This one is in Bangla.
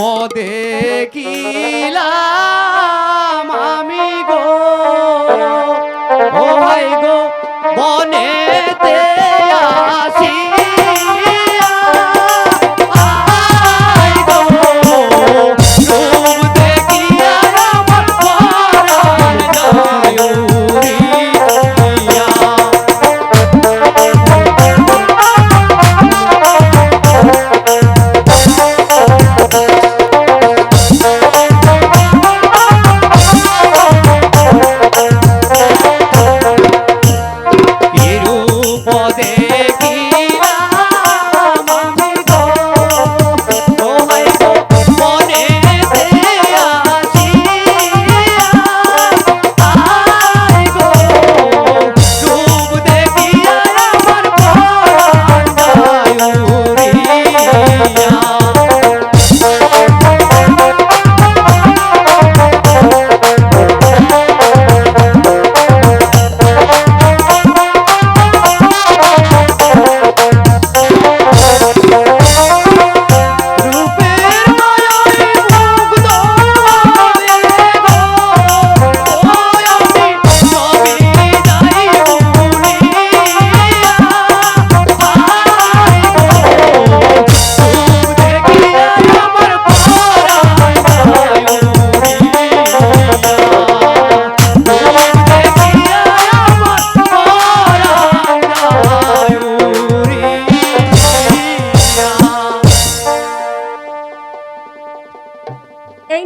পদে কিলাম আমি গো। ও ভাই গো বনে এই